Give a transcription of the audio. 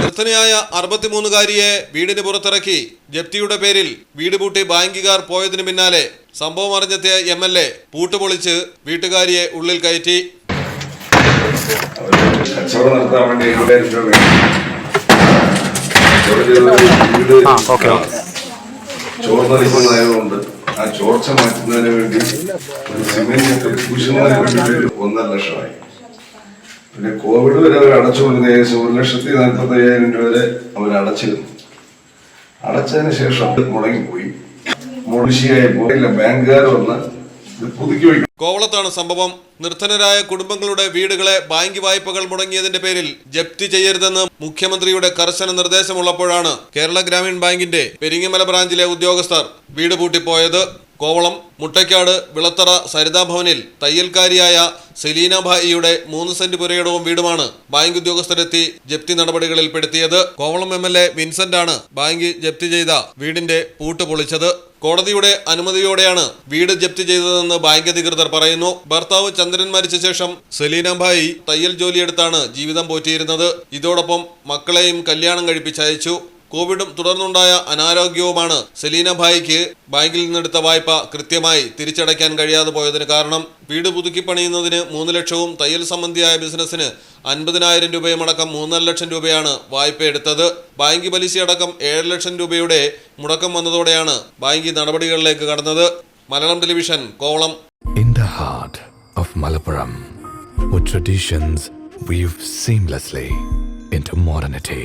നിർത്തനയായ അറുപത്തിമൂന്നുകാരിയെ വീടിന് പുറത്തിറക്കി ജപ്തിയുടെ പേരിൽ വീട് പൂട്ടി ബാങ്കുകാർ പോയതിനു പിന്നാലെ സംഭവം അറിഞ്ഞെത്തിയ എം എൽ എ പൂട്ടുപൊളിച്ച് വീട്ടുകാരിയെ ഉള്ളിൽ കയറ്റി. കച്ചവടം നടത്താൻ വേണ്ടി രൂപ ചോർന്നടിക്കുന്നതായതുകൊണ്ട് ആ ചോർച്ച മാറ്റുന്നതിന് വേണ്ടി ഒരു സിമെന്റ് പൂശുന്നതിന് വേണ്ടി ഒന്നര ലക്ഷമായി. പിന്നെ കോവിഡ് വരെ അവർ അടച്ചുകൊണ്ടിരുന്ന. ഏകദേശം ഒരു ലക്ഷത്തി നാൽപ്പത്തി അയ്യായിരം രൂപ വരെ അവർ അടച്ചിരുന്നു. അടച്ചതിന് ശേഷം മുടങ്ങിപ്പോയി. മുടിശിയായി പോയില്ല ബാങ്കുകാർ വന്ന് പുതുക്കി വയ്ക്കും. കോവളത്താണ് സംഭവം. നിർധനരായ കുടുംബങ്ങളുടെ വീടുകളെ ബാങ്ക് വായ്പകൾ മുടങ്ങിയതിന്റെ പേരിൽ ജപ്തി ചെയ്യരുതെന്ന് മുഖ്യമന്ത്രിയുടെ കർശന നിർദ്ദേശമുള്ളപ്പോഴാണ് കേരള ഗ്രാമീൺ ബാങ്കിന്റെ പെരിങ്ങമല ബ്രാഞ്ചിലെ ഉദ്യോഗസ്ഥർ വീട് പൂട്ടിപ്പോയത്. കോവളം മുട്ടയ്ക്കാട് വിളത്തറ സരിതാ ഭവനിൽ തയ്യൽക്കാരിയായ സെലീന ഭായിയുടെ മൂന്ന് സെന്റ് പുരയിടവും വീടുമാണ് ബാങ്ക് ഉദ്യോഗസ്ഥരെത്തി ജപ്തി നടപടികളിൽ പെടുത്തിയത്. Kovalam M L A Vincent ആണ് ബാങ്ക് ജപ്തി ചെയ്ത വീടിന്റെ പൂട്ട് പൊളിച്ചത്. കോടതിയുടെ അനുമതിയോടെയാണ് വീട് ജപ്തി ചെയ്തതെന്ന് ബാങ്ക് അധികൃതർ പറയുന്നു. ഭർത്താവ് ചന്ദ്രൻ മരിച്ച ശേഷം സെലീനഭായി തയ്യൽ ജോലിയെടുത്താണ് ജീവിതം പോറ്റിയിരുന്നത്. ഇതോടൊപ്പം മക്കളെയും കല്യാണം കഴിപ്പിച്ചയച്ചു. കോവിഡും തുടർന്നുണ്ടായ അനാരോഗ്യവുമാണ് സെലീന ഭായിക്ക് ബാങ്കിൽ നിന്നെടുത്ത വായ്പ കൃത്യമായി തിരിച്ചടയ്ക്കാൻ കഴിയാതെ പോയതിന് കാരണം വീട് പുതുക്കി പണിയുന്നതിന് മൂന്ന് ലക്ഷവും തയ്യൽ സംബന്ധിയായ ബിസിനസ്സിന് അൻപതിനായിരം രൂപയുമടക്കം മൂന്നര ലക്ഷം രൂപയാണ് വായ്പ എടുത്തത്. ബാങ്ക് പലിശയടക്കം ഏഴ് ലക്ഷം രൂപയുടെ മുടക്കം വന്നതോടെയാണ് ബാങ്ക് നടപടികളിലേക്ക് കടന്നത്. Malayalam television Kovalam. In the heart of Malappuram traditions weave seamlessly into modernity,